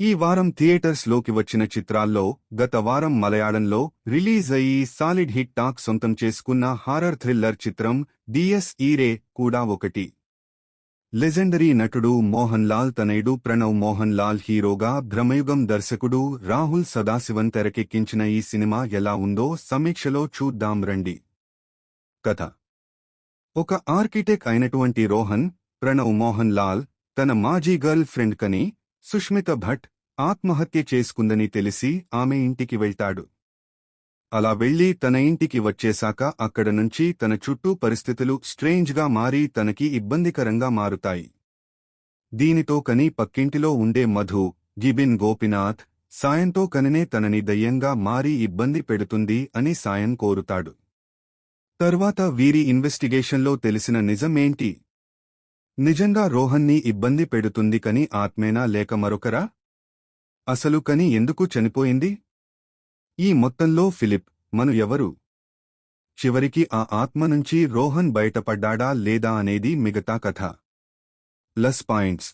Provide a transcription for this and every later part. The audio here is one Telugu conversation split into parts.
ఈ వారం థియేటర్స్లోకి వచ్చిన చిత్రాల్లో గత వారం మలయాళంలో రిలీజ్ అయ్యి సాలిడ్ హిట్ టాక్ సొంతం చేసుకున్న హారర్ థ్రిల్లర్ చిత్రం డిఎస్ ఈరే కూడా ఒకటి. లెజెండరీ నటుడు మోహన్ లాల్ తనయుడు ప్రణవ్ మోహన్ లాల్ హీరోగా భ్రమయుగం దర్శకుడు రాహుల్ సదాశివన్ తెరకెక్కించిన ఈ సినిమా ఎలా ఉందో సమీక్షలో చూద్దాం రండి. కథ. ఒక ఆర్కిటెక్ట్ అయినటువంటి రోహన్ ప్రణవ్ మోహన్ లాల్ తన మాజీ గర్ల్ ఫ్రెండ్ కని సుష్మిత భట్ ఆత్మహత్య చేసుకుందని తెలిసి ఆమె ఇంటికి వెళ్తాడు. అలా వెళ్ళి తన ఇంటికి వచ్చేశాక అక్కడ నుంచి తన చుట్టూ పరిస్థితులు స్ట్రేంజ్గా మారి తనకి ఇబ్బందికరంగా మారుతాయి. దీనితో కని పక్కింటిలో ఉండే మధు గిబిన్ గోపినాథ్ సాయంతో కననే తనని దయ్యంగా మారి ఇబ్బంది పెడుతుంది అని సాయం కోరుతాడు. తర్వాత వీరి ఇన్వెస్టిగేషన్లో తెలిసిన నిజమేంటి నిజంగా రోహన్ని ఇబ్బంది పెడుతుంది కని ఆత్మేనా లేక మరొకరా? అసలు కని ఎందుకు చనిపోయింది? ఈ మొత్తంలో ఫిలిప్ మను ఎవరు? చివరికి ఆ ఆత్మ నుంచి రోహన్ బయటపడ్డాడా లేదా అనేది మిగతా కథ. Plus points.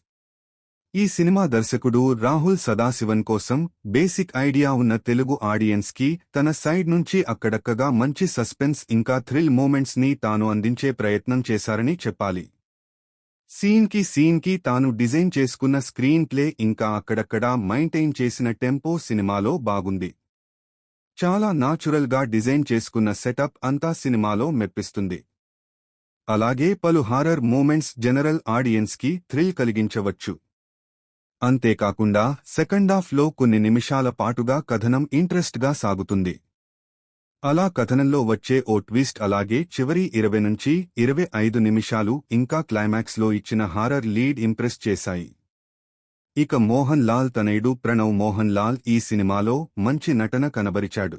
ఈ సినిమా దర్శకుడు రాహుల్ సదాశివన్ కోసం బేసిక్ ఐడియా ఉన్న తెలుగు ఆడియన్స్కి తన సైడ్ నుంచి అక్కడక్కగా మంచి సస్పెన్స్ ఇంకా థ్రిల్ మూమెంట్స్ని తాను అందించే ప్రయత్నం చేశారని చెప్పాలి. సీన్కి సీన్కి తాను డిజైన్ చేసుకున్న స్క్రీన్ ప్లే ఇంకా అక్కడక్కడా మైంటైన్ చేసిన టెంపో సినిమాలో బాగుంది. చాలా నాచురల్గా డిజైన్ చేసుకున్న సెటప్ అంతా సినిమాలో మెప్పిస్తుంది. అలాగే పలు హారర్ మూమెంట్స్ జనరల్ ఆడియన్స్కి థ్రిల్ కలిగించవచ్చు. అంతేకాకుండా సెకండాఫ్లో కొన్ని నిమిషాల పాటుగా కథనం ఇంట్రెస్ట్గా సాగుతుంది. అలా కథనంలో వచ్చే ఓ ట్విస్ట్ అలాగే చివరి ఇరవై నుంచి ఇరవై ఐదు నిమిషాలు ఇంకా క్లైమాక్స్లో ఇచ్చిన హారర్ లీడ్ ఇంప్రెస్ చేశాయి. ఇక మోహన్ లాల్ తనయుడు ప్రణవ్ మోహన్ లాల్ ఈ సినిమాలో మంచి నటన కనబరిచాడు.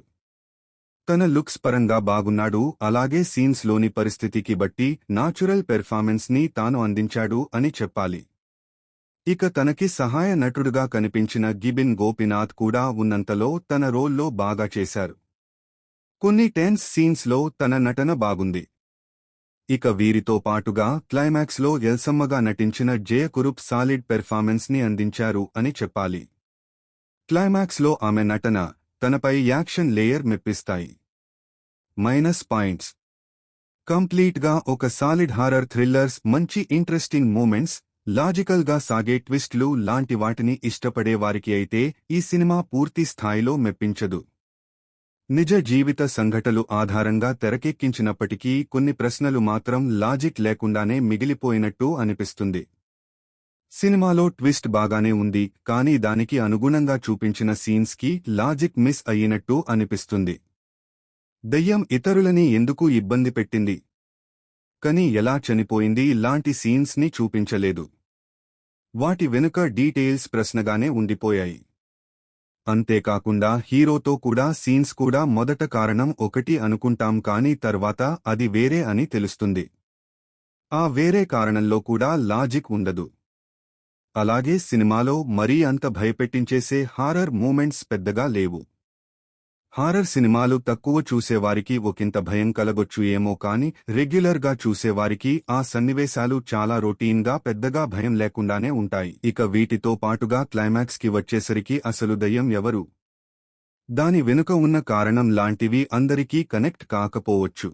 తన లుక్స్ పరంగా బాగున్నాడు అలాగే సీన్స్లోని పరిస్థితికి బట్టి నాచురల్ పెర్ఫార్మెన్స్ని తాను అందించాడు అని చెప్పాలి. ఇక తనకి సహాయ నటుడుగా కనిపించిన గిబిన్ గోపినాథ్ కూడా ఉన్నంతలో తన రోల్లో బాగా చేశారు. కొన్ని టెన్స్ సీన్స్లో తన నటన బాగుంది. ఇక వీరితో పాటుగా క్లైమాక్స్లో ఎల్సమ్మగా నటించిన జయ కురుప్ సాలిడ్ పెర్ఫార్మెన్స్ని అందించారు అని చెప్పాలి. క్లైమాక్స్లో ఆమె నటన తనపై యాక్షన్ లేయర్ మెప్పిస్తాయి. Minus points. కంప్లీట్గా ఒక సాలిడ్ హారర్ థ్రిల్లర్స్ మంచి ఇంట్రెస్టింగ్ మూమెంట్స్ లాజికల్గా సాగే ట్విస్ట్లు లాంటి వాటిని ఇష్టపడే వారికి అయితే ఈ సినిమా పూర్తి స్థాయిలో మెప్పించదు. నిజ జీవిత సంఘటలు ఆధారంగా తెరకెక్కించినప్పటికీ కొన్ని ప్రశ్నలు మాత్రం లాజిక్ లేకుండానే మిగిలిపోయినట్టు అనిపిస్తుంది. సినిమాలో ట్విస్ట్ బాగానే ఉంది కానీ దానికి అనుగుణంగా చూపించిన సీన్స్కి లాజిక్ మిస్ అయ్యినట్టు అనిపిస్తుంది. దయ్యం ఇతరులని ఎందుకు ఇబ్బంది పెట్టింది? కని ఎలా చనిపోయింది లాంటి సీన్స్ని చూపించలేదు. వాటి వెనుక డీటెయిల్స్ ప్రశ్నగానే ఉండిపోయాయి. అంతేకాకుండా హీరోతో కూడా సీన్స్ కూడా మొదట కారణం ఒకటి అనుకుంటాం కానీ తర్వాత అది వేరే అని తెలుస్తుంది. ఆ వేరే కారణంలో కూడా లాజిక్ ఉండదు. అలాగే సినిమాలో మరీ అంత భయపెట్టించేసే హారర్ మూమెంట్స్ పెద్దగా లేవు. హారర్ సినిమాలు తక్కువ చూసేవారికి ఒకంత భయం కలగొచ్చు ఏమో కాని రెగ్యులర్గా చూసేవారికి ఆ సన్నివేశాలు చాలా రొటీన్గా పెద్దగా భయం లేకుండానే ఉంటాయి. ఇక వీటితో పాటుగా క్లైమాక్స్కి వచ్చేసరికి అసలు దయ్యం ఎవరు? దాని వెనుక ఉన్న కారణం లాంటివి అందరికీ కనెక్ట్ కాకపోవచ్చు.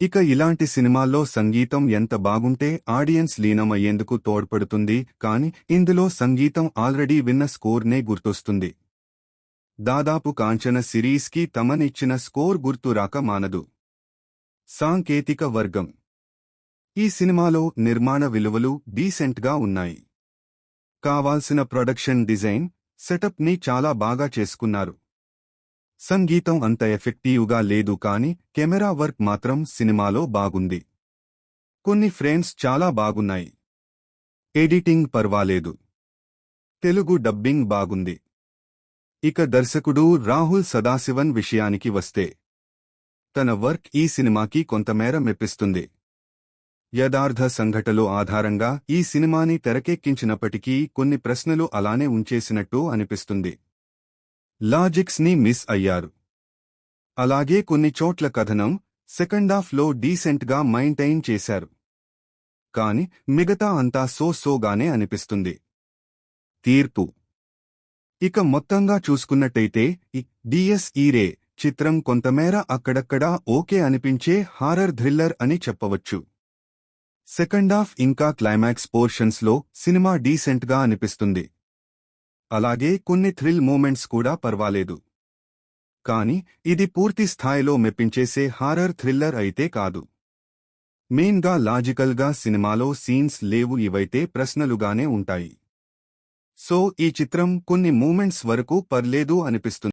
ఇక ఇలాంటి సినిమాల్లో సంగీతం ఎంత బాగుంటే ఆడియన్స్ లీనమయ్యేందుకు తోడ్పడుతుంది కాని ఇందులో సంగీతం ఆల్రెడీ విన్న స్కోర్నే గుర్తొస్తుంది. దాదాపు కాంచన సిరీస్కి తమనిచ్చిన స్కోర్ గుర్తు రాక మానదు. సాంకేతిక వర్గం. ఈ సినిమాలో నిర్మాణ విలువలు డీసెంట్గా ఉన్నాయి. కావాల్సిన ప్రొడక్షన్ డిజైన్ సెటప్ని చాలా బాగా చేసుకున్నారు. సంగీతం అంత ఎఫెక్టివ్గా లేదు కాని కెమెరా వర్క్ మాత్రం సినిమాలో బాగుంది. కొన్ని ఫ్రేమ్స్ చాలా బాగున్నాయి. ఎడిటింగ్ పర్వాలేదు. తెలుగు డబ్బింగ్ బాగుంది. ఇక దర్శకుడు రాహుల్ సదాశివన్ విషయానికి వస్తే తన వర్క్ ఈ సినిమాకి కొంతమేర మెప్పిస్తుంది. యథార్థ సంఘటలో ఆధారంగా ఈ సినిమాని తెరకెక్కించినప్పటికీ కొన్ని ప్రశ్నలు అలానే ఉంచేసినట్టు అనిపిస్తుంది. లాజిక్స్ని మిస్ అయ్యారు. అలాగే కొన్ని చోట్ల కథనం సెకండాఫ్లో డీసెంట్గా మైంటైన్ చేశారు. కాని మిగతా అంతా సో సోగానే అనిపిస్తుంది. తీర్పు ఇక మొత్తంగా చూసుకున్నట్టయితే డిఎస్ఈరే చిత్రం కొంతమేర అక్కడక్కడా ఓకే అనిపించే హారర్ థ్రిల్లర్ అని చెప్పవచ్చు. సెకండ్ హాఫ్ ఇంకా క్లైమాక్స్ పోర్షన్స్లో సినిమా డీసెంట్గా అనిపిస్తుంది. అలాగే కొన్ని థ్రిల్ మూమెంట్స్ కూడా పర్వాలేదు. కాని ఇది పూర్తి స్థాయిలో మెప్పించేసే హారర్ థ్రిల్లర్ అయితే కాదు. మెయిన్గా లాజికల్గా సినిమాలో సీన్స్ లేవు ఇవైతే ప్రశ్నలుగానే ఉంటాయి. సో ఈ చిత్రం కొన్ని మూమెంట్స్ వరకు పర్లేదు అనిపిస్తుంది.